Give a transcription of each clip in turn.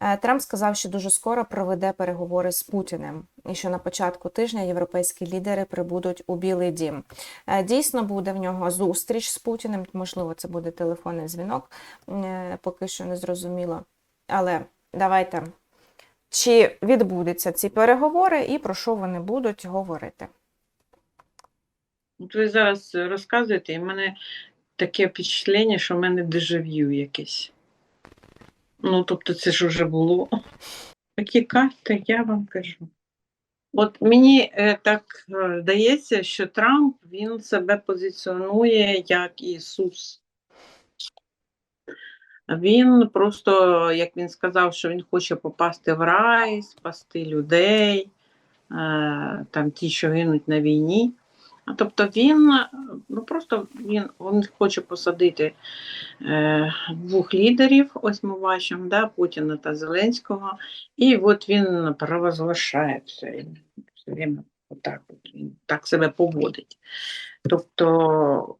Е, Трамп сказав, що дуже скоро проведе переговори з Путіним, і що на початку тижня європейські лідери прибудуть у Білий Дім. Е, Дійсно, буде в нього зустріч з Путіним. Можливо, це буде телефонний дзвінок, е, поки що не зрозуміло. Але давайте. Чи відбудуться ці переговори і про що вони будуть говорити? От ви зараз розказуєте, і в мене таке впечатлення, що в мене дежав'ю якесь. Ну, тобто, це ж вже було. Такі карти, я вам кажу. От мені е, так е, здається, що Трамп він себе позиціонує як Ісус. Він просто, як він сказав, що він хоче попасти в рай, спасти людей, е, там ті, що гинуть на війні. Тобто він ну просто він, він хоче посадити е, двох лідерів, ось ми бачимо, да, Путіна та Зеленського, і от він провозглашає все, время отак, от, він так себе поводить. Тобто,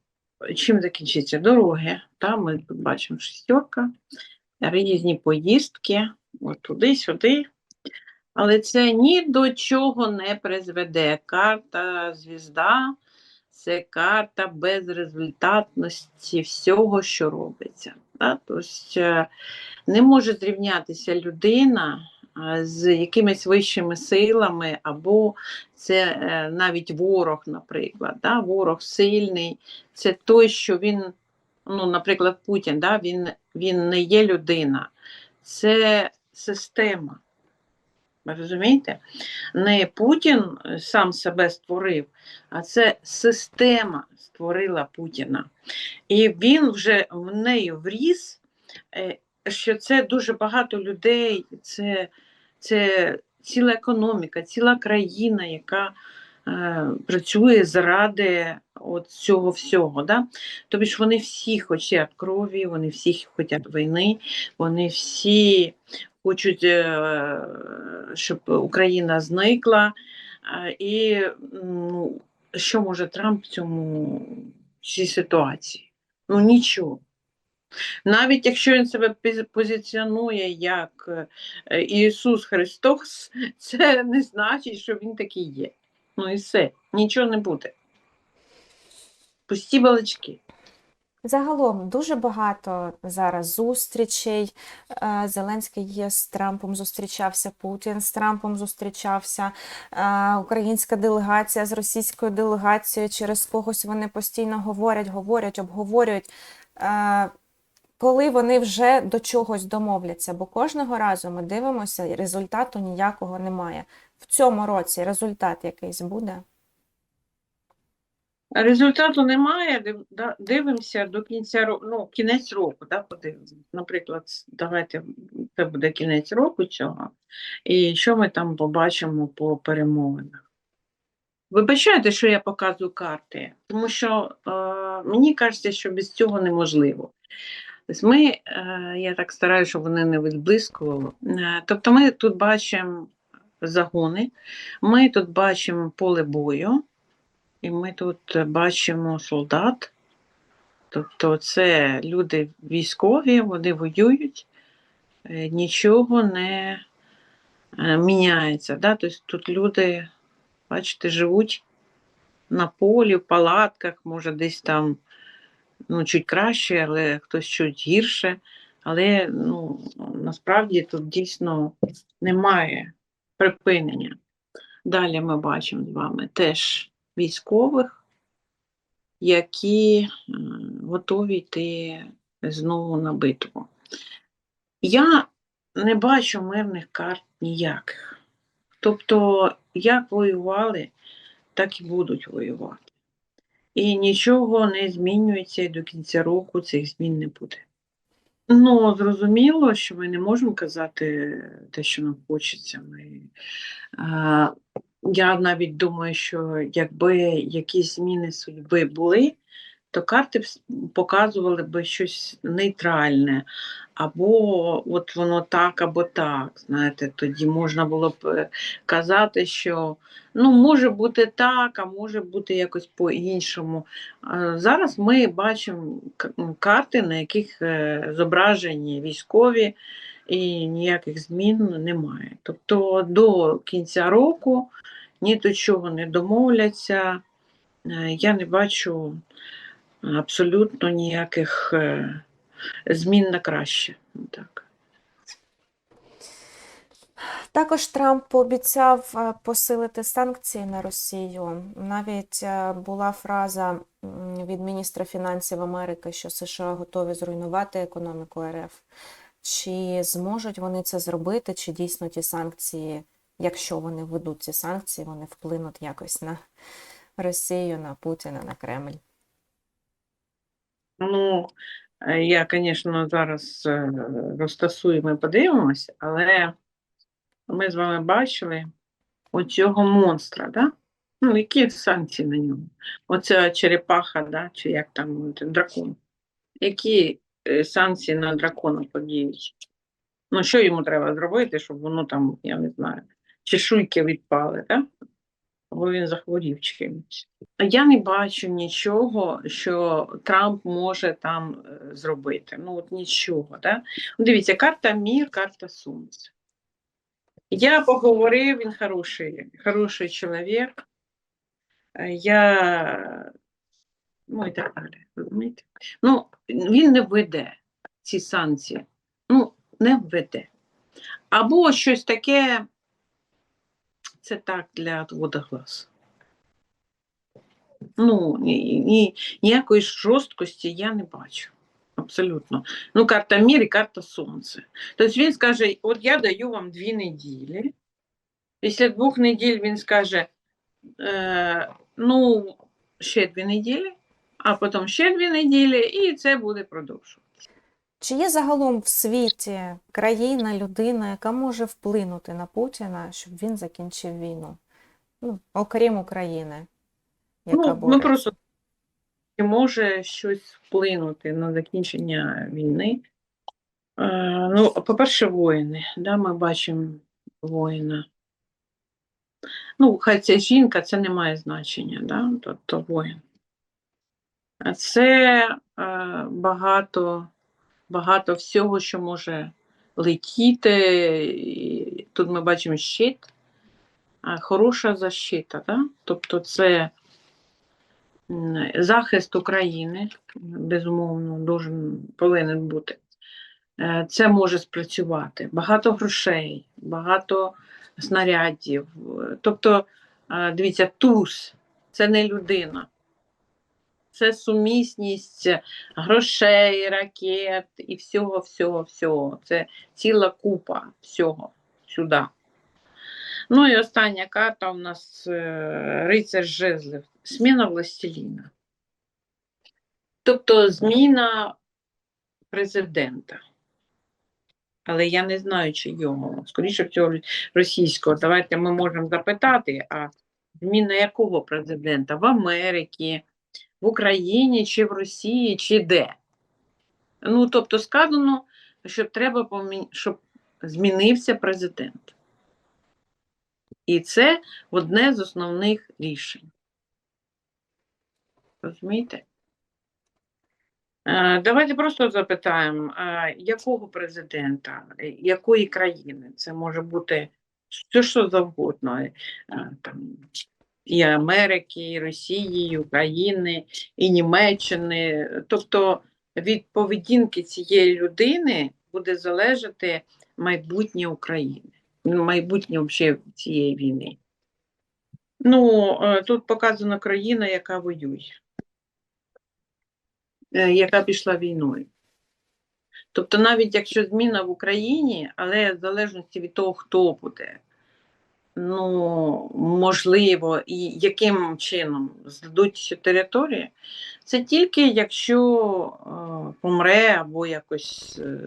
чим закінчиться дороги? Та, ми бачимо шістерка, різні поїздки, от туди-сюди. Але це ні до чого не призведе. Карта звізда це карта безрезультатності всього, що робиться. Да? Тобто е, не може зрівнятися людина е, з якимись вищими силами, або це е, навіть ворог, наприклад. Да? Ворог сильний, це той, що він, ну, наприклад, Путін, да? він, він не є людина, це система. Ви розумієте? Не Путін е, сам себе створив, а це система створила Путіна. І він вже в неї вріс, е, що це дуже багато людей, це, це ціла економіка, ціла країна, яка е, працює заради от цього всього. Да? Тобто вони всі хочуть крові, вони всі хочуть війни, вони всі хочуть, е, щоб Україна зникла. Е, І ну, що може Трамп в цьому в цій ситуації? Ну нічого. Навіть якщо він себе позиціонує як е, Ісус Христос, це не значить, що він такий є. Ну і все, нічого не буде. Пусті балачки. Загалом дуже багато зараз зустрічей. Е, Зеленський є з Трампом зустрічався, Путін з Трампом зустрічався, е, українська делегація з російською делегацією. Через когось вони постійно говорять, говорять, обговорюють. Е, Коли вони вже до чогось домовляться, бо кожного разу ми дивимося, і результату ніякого немає. В цьому році результат якийсь буде. Результату немає, дивимося до кінця року, ну, кінець року, да, подивимося. Наприклад, давайте це буде кінець року цього, і що ми там побачимо по перемовинах. Вибачайте, що я показую карти, тому що е, мені кажеться, що без цього неможливо. Тобто ми, е, я так стараюся, щоб вони не відблискували. Е, тобто ми тут бачимо загони, ми тут бачимо поле бою, і ми тут бачимо солдат. Тобто це люди військові, вони воюють, е, нічого не е, міняється. Да? Тобто тут люди, бачите, живуть на полі, в палатках, може десь там ну, чуть краще, але хтось чуть гірше. Але ну, насправді тут дійсно немає припинення. Далі ми бачимо з вами теж військових, які готові йти знову на битву. Я не бачу мирних карт ніяких. Тобто, як воювали, так і будуть воювати. І нічого не змінюється і до кінця року цих змін не буде. Ну, зрозуміло, що ми не можемо казати те, що нам хочеться. Ми, е, я навіть думаю, що якби якісь зміни судьби були, то карти показували би щось нейтральне, або от воно так, або так. Знаєте, тоді можна було б е, казати, що ну, може бути так, а може бути якось по-іншому. Зараз ми бачимо карти, на яких е, зображені військові, і ніяких змін немає. Тобто до кінця року ні до чого не домовляться. Е, Я не бачу абсолютно ніяких е, змін на краще. Так. Також Трамп пообіцяв е, посилити санкції на Росію. Навіть була фраза від міністра фінансів Америки, що США готові зруйнувати економіку РФ. Чи зможуть вони це зробити, чи дійсно ті санкції, якщо вони введуть ці санкції, вони вплинуть якось на Росію, на Путіна, на Кремль? Ну, е, я, звісно, зараз е, розтасуємо і подивимось, але ми з вами бачили оцього монстра, да? Ну, які санкції на ньому? Оця черепаха, да? чи як там дракон. Які е, санкції на дракона подіють? Ну, що йому треба зробити, щоб воно там, я не знаю, чешуйки відпали, да? Або він захворів чимось. Я не бачу нічого, що Трамп може там е, зробити. Ну, от нічого. Да? Ну, Дивіться, карта мір, карта сонця. Я поговорив, він хороший, хороший чоловік. Е, Я, ну і так далі. розумієте? Ну, він не введе ці санкції. Ну, не введе. Або щось таке, це так для отвода глаз. Ну, ні, ні, ніякої жорсткості я не бачу. Абсолютно. Ну, карта мір і карта сонце. Тобто він скаже: от я даю вам дві неділі. Після двох неділь він скаже: е, ну, ще дві неділі, а потім ще дві неділі, і це буде продовжуватися. Чи є загалом в світі країна, людина, яка може вплинути на Путіна, щоб він закінчив війну? Ну, окрім України, яка Ну, ми просто може щось вплинути на закінчення війни. Е, ну, по-перше, воїни. Да, ми бачимо воїна. Ну, хай це жінка, це не має значення, да? тобто воїн. А це е, багато, багато всього, що може летіти. Тут ми бачимо щит, хороша защита. Да? Тобто це захист України, безумовно, должен, повинен бути. Е, Це може спрацювати. Багато грошей, багато снарядів. Тобто, е, дивіться, туз це не людина. Це сумісність грошей, ракет і всього, всього, всього. Це ціла купа всього сюди. Ну і остання карта у нас е, рицар жезлів. Зміна властеліна. Тобто зміна президента. Але я не знаю, чи його. Скоріше всього, російського. Давайте ми можемо запитати, а зміна якого президента? В Америці, в Україні, чи в Росії, чи де? Ну, тобто, сказано, що треба, щоб змінився президент. І це одне з основних рішень. Розумієте? Е, Давайте просто запитаємо, якого президента, е, якої країни? Це може бути все, що завгодно. е, Там, і Америки, і Росії, і України, і Німеччини. Тобто від поведінки цієї людини буде залежати майбутнє України, майбутнє взагалі цієї війни. Ну, е, тут показана країна, яка воює е, яка пішла війною. Тобто, навіть якщо зміна в Україні, але в залежності від того, хто буде, ну, можливо, і яким чином здадуть цю територію, це тільки якщо е, помре або якось е,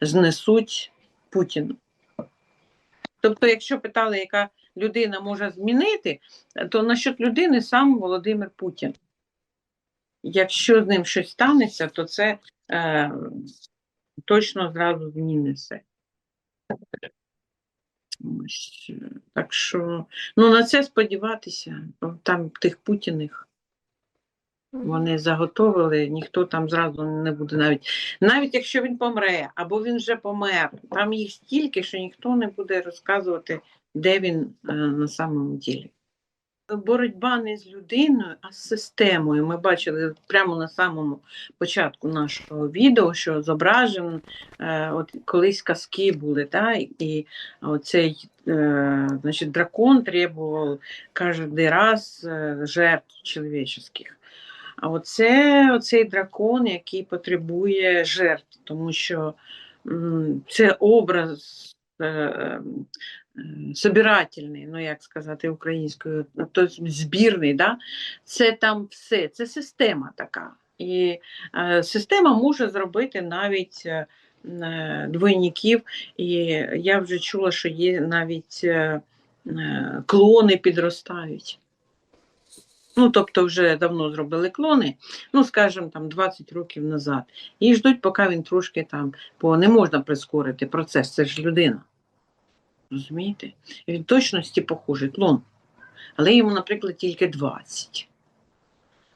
знесуть Путіна. Тобто, якщо питали, яка людина може змінити, то насчет людини сам Володимир Путін якщо з ним щось станеться, то це е, точно зразу зміни все. Ось, е, так що, ну на це сподіватися, там тих путіних. Вони заготовили, ніхто там зразу не буде навіть. Навіть якщо він помре, або він вже помер, там їх стільки, що ніхто не буде розказувати, де він е, на самому ділі. Боротьба не з людиною, а з системою. Ми бачили прямо на самому початку нашого відео, що зображено, е, от колись казки були, та, і оцей е, значить, дракон требував кожен раз е, жертв чоловічих. А оце оцей дракон, який потребує жертв, тому що м, це образ е, собирательний, ну як сказати українською, тобто збірний, да? це там все, це система така. І е, система може зробити навіть е, е, двойників, і я вже чула, що є навіть е, е, клони підростають. Ну, тобто вже давно зробили клони, ну, скажімо, там 20 років назад. І ждуть, поки він трошки там, бо не можна прискорити процес, це ж людина. Розумієте? Він точності похожий клон. Але йому, наприклад, тільки 20.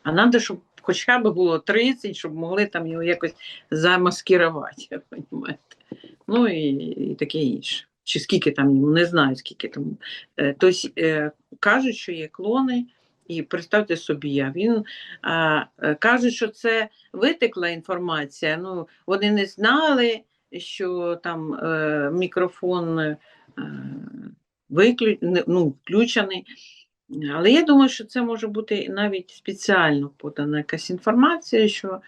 А треба, щоб хоча б було 30, щоб могли там його якось замаскирувати. Розумієте? Ну і, і таке інше. Чи скільки там йому, не знаю, скільки там. Тобто кажуть, що є клони, і представте собі, а він а, е, кажуть, що це витекла інформація. Ну, вони не знали, що там е, мікрофон виклю... ну, включений. Але я думаю, що це може бути навіть спеціально подана якась інформація, що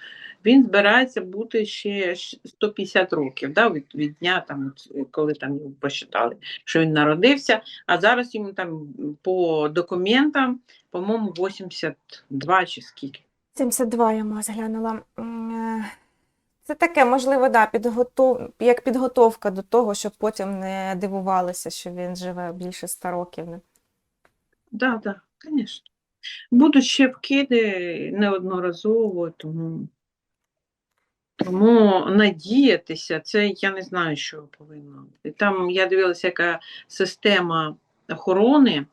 він збирається бути ще щ- 150 років да, від, від дня, там, коли там його посчитали, що він народився, а зараз йому там по документам, по-моєму, 82 чи скільки. 72 я зглянула. Е, Це таке, можливо, да, підготов... як підготовка до того, щоб потім не дивувалися, що він живе більше ста років. Так, так, звісно. Будуть ще вкиди неодноразово, тому, тому надіятися, це я не знаю, що повинно. Там я дивилася, яка система охорони,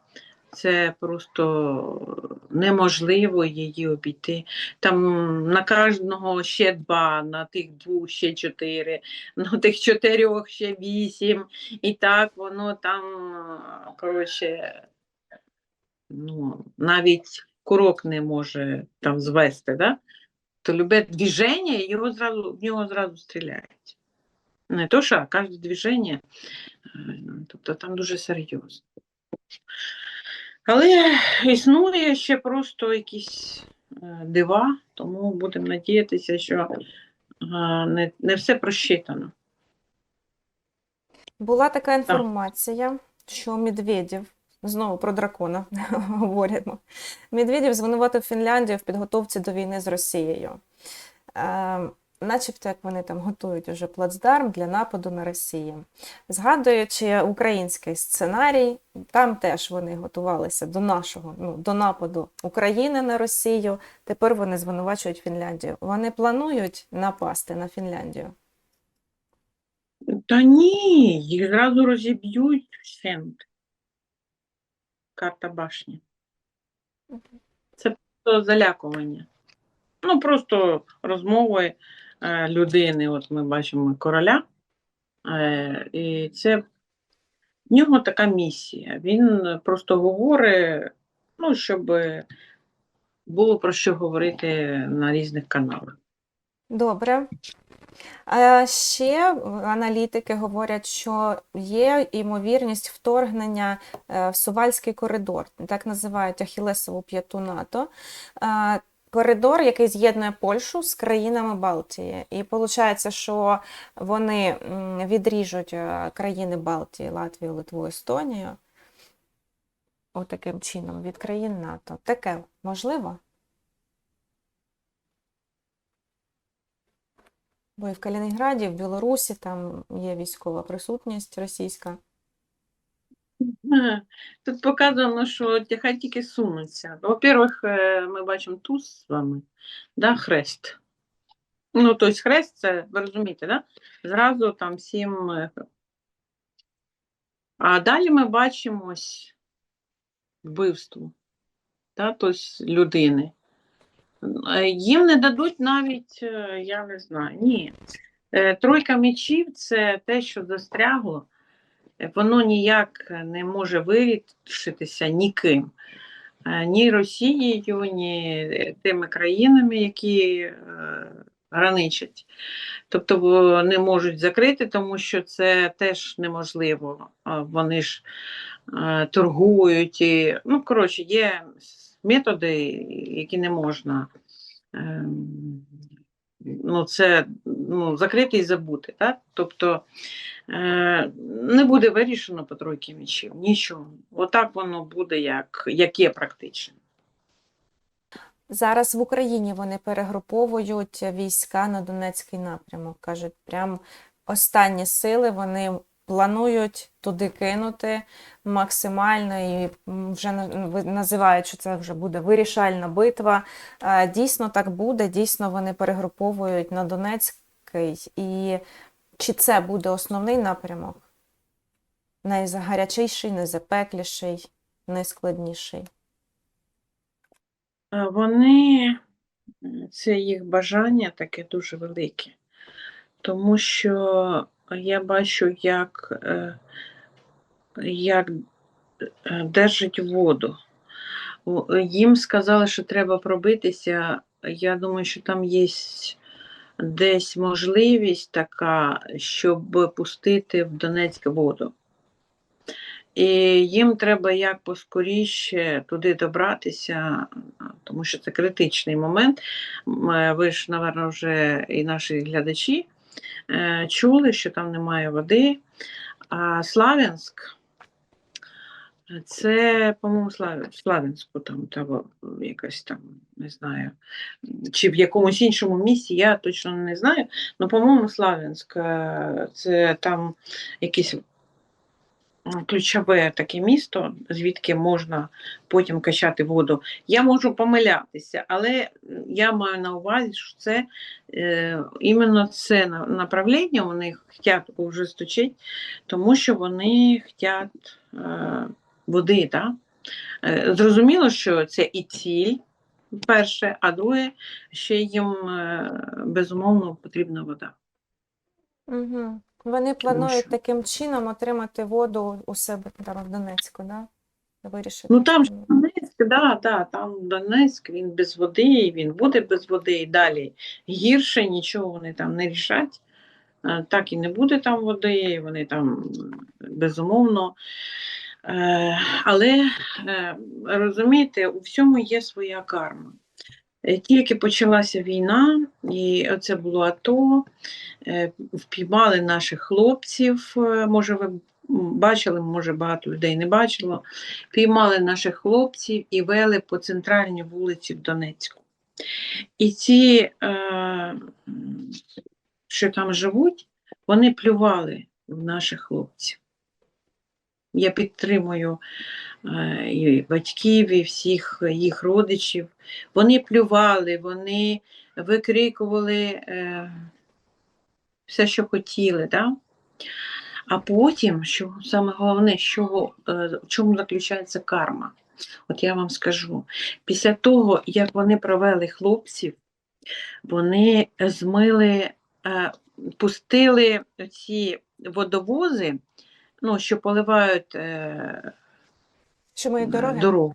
це просто неможливо її обійти. Там на кожного ще два, на тих двох ще чотири, на тих чотирьох ще вісім. І так воно там, коротше, ну, навіть курок не може там звести, да? то любе движення, його зразу, в нього зразу стріляють. Не то, що а кожне движення, е, тобто там дуже серйозно. Але існує ще просто якісь е, дива, тому будемо надіятися, що е, не, не все просчитано. Була така інформація, що Медведєв, знову про дракона говоримо, Медведєв звинуватив Фінляндію в підготовці до війни з Росією. Е, начебто, як вони там готують уже плацдарм для нападу на Росію. Згадуючи український сценарій, там теж вони готувалися до нашого, ну, до нападу України на Росію. Тепер вони звинувачують Фінляндію. Вони планують напасти на Фінляндію. Та ні, їх зразу розіб'ють вщент. Карта башні. Це просто залякування. Ну, просто розмови людини. От ми бачимо короля. Е, і це в нього така місія. Він просто говорить, ну, щоб було про що говорити на різних каналах. Добре. Ще аналітики говорять, що є ймовірність вторгнення е, в Сувальський коридор, так називають Ахілесову п'яту НАТО. Коридор, який з'єднує Польщу з країнами Балтії. І виходить, що вони відріжуть е, країни Балтії, Латвію, Литву, Естонію. Отаким чином від країн НАТО. Таке можливо? Бо і в Калінінграді, в Білорусі там є військова присутність російська. Тут показано, що хай тільки сунуться. Во-первых, е, ми бачимо туз з вами, да, хрест. Ну, тобто хрест, це, ви розумієте, да? зразу там сім. е, А далі ми бачимо вбивство, да, тобто людини. Е, Їм не дадуть навіть, я не знаю, ні. Тройка мечів це те, що застрягло, воно ніяк не може вирішитися ніким. Е, Ні Росією, ні тими країнами, які е, граничать. Тобто не можуть закрити, тому що це теж неможливо. Вони ж е, торгують і, ну, коротше, є методи, які не можна. ем, Ну, це ну, закрити і забути. Так? Тобто е, не буде вирішено по тройки мічів, нічого. Отак воно буде, як, як є практично. Зараз в Україні вони перегруповують війська на Донецький напрямок. Кажуть, прям останні сили вони планують туди кинути максимально і вже на- називають, що це вже буде вирішальна битва. Дійсно так буде, дійсно вони перегруповують на Донецький. І чи це буде основний напрямок? Найгарячіший, найзапекліший, найскладніший. Вони, це їх бажання таке дуже велике, тому що я бачу, як, е, як е, держать воду. Їм сказали, що треба пробитися. Я думаю, що там є десь можливість така, щоб пустити в Донецьк воду. І їм треба як поскоріше туди добратися, тому що це критичний момент. Е, Ви ж, напевно, вже і наші глядачі е, чули, що там немає води. А Славянськ це, по-моєму, Славянську там, та, якась там, не знаю, чи в якомусь іншому місці, я точно не знаю. Ну, по-моєму, Славянськ е, це там якийсь м, ключове таке місто, звідки можна потім качати воду. Я можу помилятися, але я маю на увазі, що це е, іменно це направлення у них хочуть ужесточити, тому що вони хочуть е, води. Да? Е, зрозуміло, що це і ціль. Перше, а друге, ще їм е, безумовно потрібна вода. Угу. Вони планують що- таким чином отримати воду у себе там в Донецьку, да? Вирішити. Ну там ж. Донецьк, да, да, там Донецьк, він без води, і він буде без води і далі гірше, нічого вони там не рішать. Е, Так і не буде там води, вони там безумовно. Е, Але е, розумієте, у всьому є своя карма. Е, Тільки почалася війна, і оце було АТО, е, впіймали наших хлопців, е, може ви бачили, може багато людей не бачило, піймали наших хлопців і вели по центральній вулиці в Донецьку. І ці, що там живуть, вони плювали в наших хлопців. Я підтримую е, і батьків, і всіх їх родичів. Вони плювали, вони викрикували е, все, що хотіли. Да? А потім, що саме головне, що, е, в чому заключається карма? От я вам скажу, після того, як вони провели хлопців, вони змили, пустили ці водовози, ну, що поливають е, Що мої дороги? дорогу.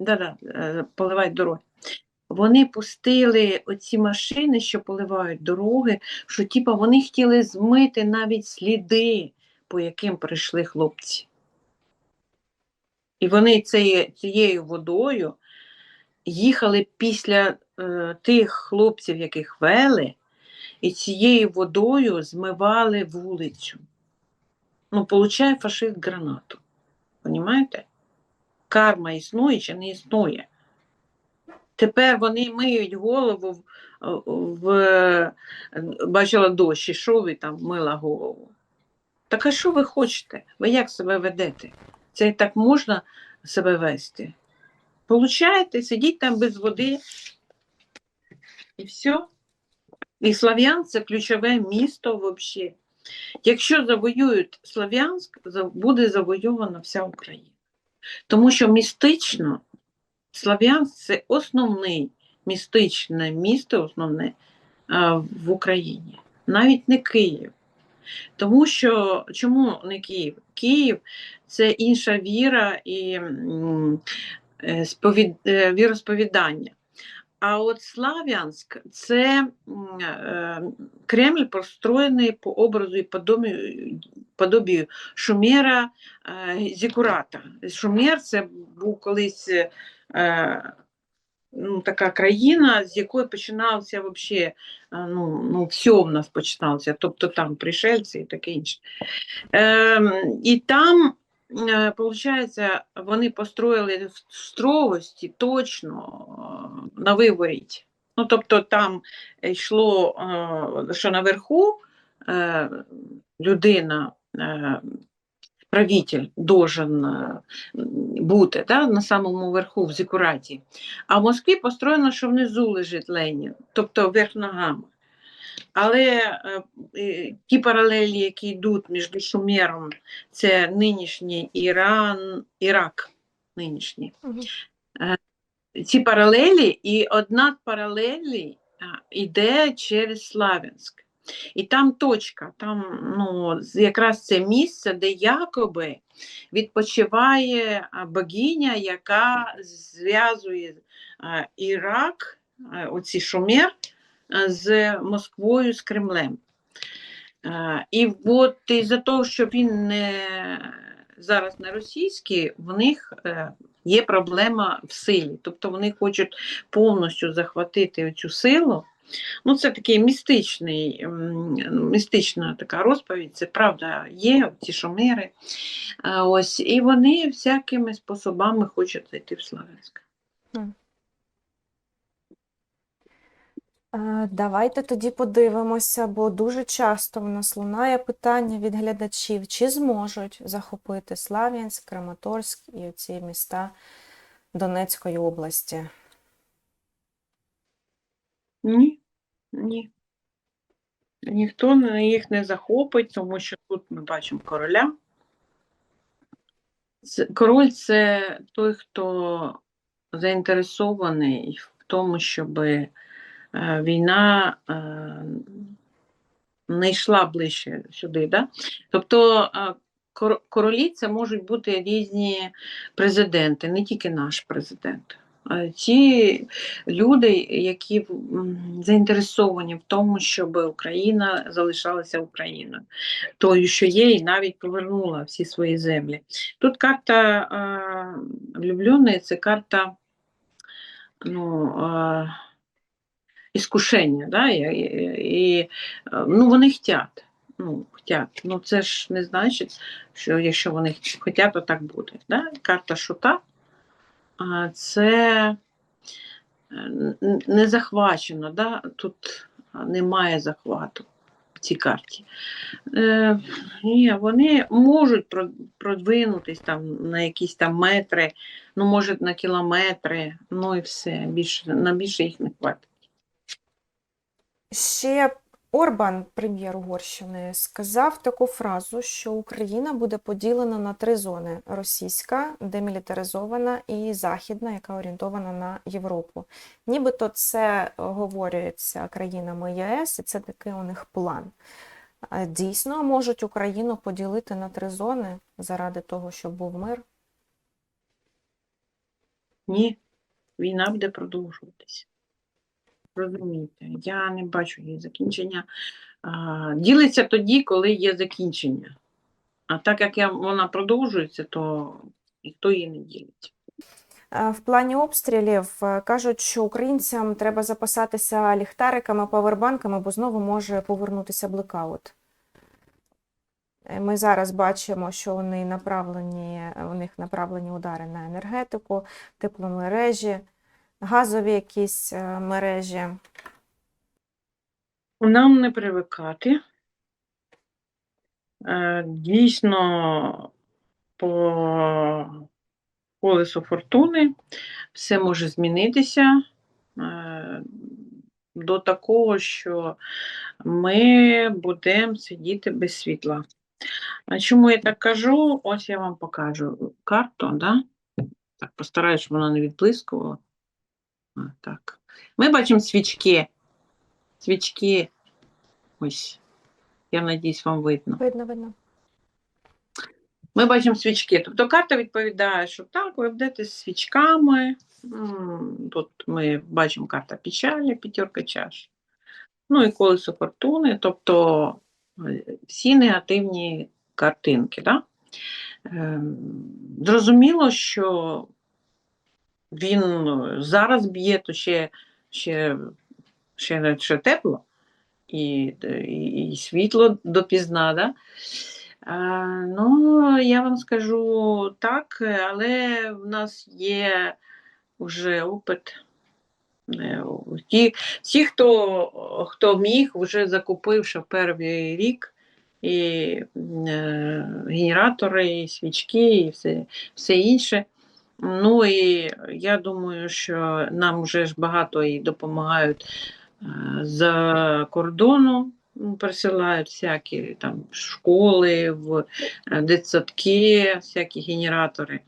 Да-да, е, поливають дороги. Вони пустили оці машини, що поливають дороги, що типа вони хотіли змити навіть сліди, по яким прийшли хлопці. І вони цією, цією водою їхали після е, тих хлопців, яких вели, і цією водою змивали вулицю. Ну, получає фашист гранату. Понімаєте? Карма існує чи не існує. Тепер вони миють голову в, в бачила дощ, і там мила голову. Так а що ви хочете? Ви як себе ведете? Це і так можна себе вести? Получаєте, сидіть там без води і все. І Слов'ян це ключове місто взагалі. Якщо завоюють Слов'янськ, буде завойована вся Україна. Тому що містично Слов'янськ це основний містичне місто основне в Україні, навіть не Київ. Тому що чому не Київ? Київ це інша віра і е, е, віросповідання. А от Слав'янськ це е, Кремль построєний по образу і подобію, подобію Шумера е, Зікурата. Шумер це був колись е, ну, така країна, з якої починався е, ну, ну, все в нас починалося, тобто там пришельці і таке інше. І там, получається, вони построїли в строгості точно на виворіт. Ну, тобто там йшло, е, що наверху е, людина, е, правитель должен бути да, на самому верху в зікураті. А в Москві построєно, що внизу лежить Ленін, тобто вверх ногами. Але ті паралелі, які йдуть між Шумером, це нинішній Іран, Ірак. Нинішній. Ці паралелі, і одна з паралелей а, йде через Славянськ. І там точка, там ну, якраз це місце, де якоби відпочиває богиня, яка зв'язує Ірак, оці Шумер, з Москвою, з Кремлем. І от із-за того, що він не зараз не російський, в них е, є проблема в силі. Тобто вони хочуть повністю захватити цю силу. Ну, це такий містичний, містична така розповідь, це правда є, ці шумери. Ось, і вони всякими способами хочуть зайти в Славянськ. Е, Давайте тоді подивимося, бо дуже часто в нас лунає питання від глядачів, чи зможуть захопити Слав'янськ, Краматорськ і оці міста Донецької області. Ні, ні. Ніхто їх не захопить, тому що тут ми бачимо короля. Король це той, хто заінтересований в тому, щоб війна е, не йшла ближче сюди. Да? Тобто е, королі це можуть бути різні президенти, не тільки наш президент. Ті люди, які заінтересовані в тому, щоб Україна залишалася Україною, тою, що є, і навіть повернула всі свої землі. Тут карта е, влюбленої це карта ну, е, іскушення, да? і, і, е, ну, вони хотять. Ну, хотять. Ну, це ж не значить, що якщо вони хочуть, то так буде. Да? Карта шута це е, не захвачено, да? тут немає захвату в цій карті. Е, ні, вони можуть про- продвинутись там на якісь там метри, ну, може, на кілометри, ну і все. Більше, на більше їх не хватить. Ще Орбан, прем'єр Угорщини, сказав таку фразу, що Україна буде поділена на три зони: російська, демілітаризована і західна, яка орієнтована на Європу. Нібито це говорюється країнами ЄС, і це такий у них план. Дійсно, можуть Україну поділити на три зони заради того, щоб був мир. Ні, війна буде продовжуватися. Розумієте, я не бачу її закінчення. А, ділиться тоді, коли є закінчення. А так як я, вона продовжується, то ніхто її не ділить. Е, В плані обстрілів е, кажуть, що українцям треба запасатися ліхтариками, павербанками, бо знову може повернутися блекаут. Е, Ми зараз бачимо, що вони направлені, у них направлені удари на енергетику, тепломережі, газові якісь е, мережі. Нам не привикати. Е, Дійсно, по колесу фортуни все може змінитися е, до такого, що ми будемо сидіти без світла. Чому я так кажу? Ось я вам покажу карту, да? Так, постараюсь, щоб вона не відблискувала. Так. Ми бачимо свічки. Свічки. Ось. Я надіюсь, вам видно. Видно, видно. Ми бачимо свічки. Тобто карта відповідає, що так, ви будете з свічками. Тут ми бачимо карта печалі, п'ятерка чаш. Ну і колесо фортуни, тобто е, всі негативні картинки. Да? Ем, Зрозуміло, що він е, зараз б'є, то ще, ще, ще, ще тепло і, і, і світло допізна. Да? А, ну, я вам скажу так, але в нас є вже опит. Е, Ті, ті хто, хто міг, вже закупив ще перший рік і е, генератори, і свічки, і все, все інше. Ну і я думаю, що нам вже ж багато і допомагають з кордону, присилають всякі там школи, в е, дитсадки, всякі генератори.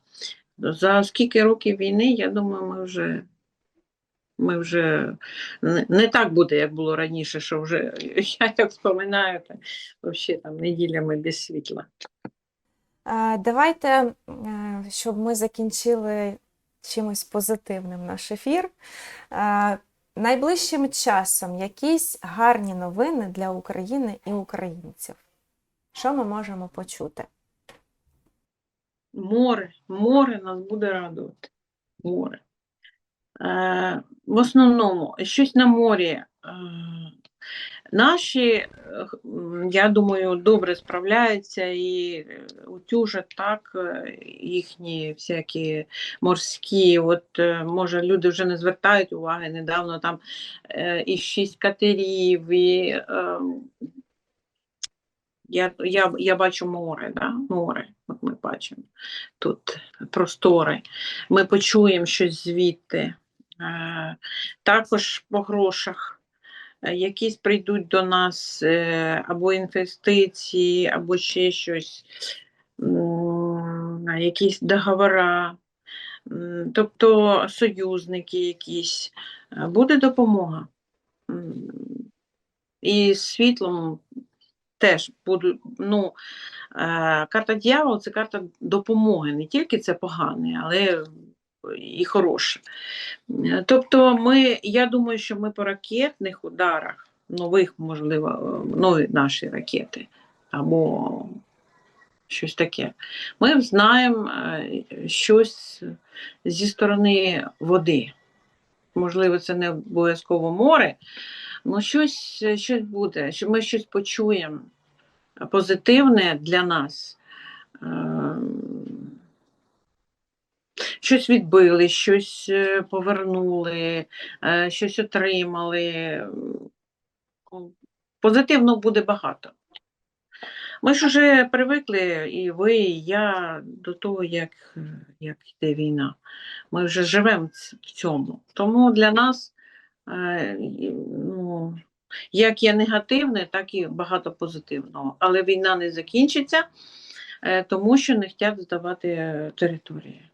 За скільки років війни, я думаю, ми вже, ми вже не, так буде, як було раніше, що вже я як вспоминаю, взагалі там неділями без світла. Давайте, е, щоб ми закінчили чимось позитивним наш ефір. Найближчим часом якісь гарні новини для України і українців. Що ми можемо почути? Море, море нас буде радувати. Море. Е, в основному, щось на морі. Е, наші, е, я думаю, добре справляються і е, утюжать так е, їхні всякі морські. От, може, люди вже не звертають уваги недавно там і шість катерів, і е, я, я, я бачу море, да? море, от ми бачимо тут простори. Ми почуємо щось звідти. Також по грошах. Е, Якісь прийдуть до нас е, або інвестиції, або ще щось, якісь договора, тобто союзники якісь. Е, Буде допомога. І світлом теж буду, ну, карта дьявол це карта допомоги. Не тільки це погане, але і хороше. Е, Тобто, ми, я думаю, що ми по ракетних ударах, нових, можливо, е, нові наші ракети, або щось таке, ми знаємо е, щось зі сторони води. Можливо, це не обов'язково море, але щось, щось буде, що ми щось почуємо позитивне для нас. Щось відбили, щось е, повернули, е, щось отримали. М, Позитивно буде багато. Ми ж вже привикли, і ви, і я, до того, як, е, як йде війна. Ми вже живемо в цьому. Тому для нас ну, як є негативне, так і багато позитивного. Але війна не закінчиться, тому що не хочуть здавати території.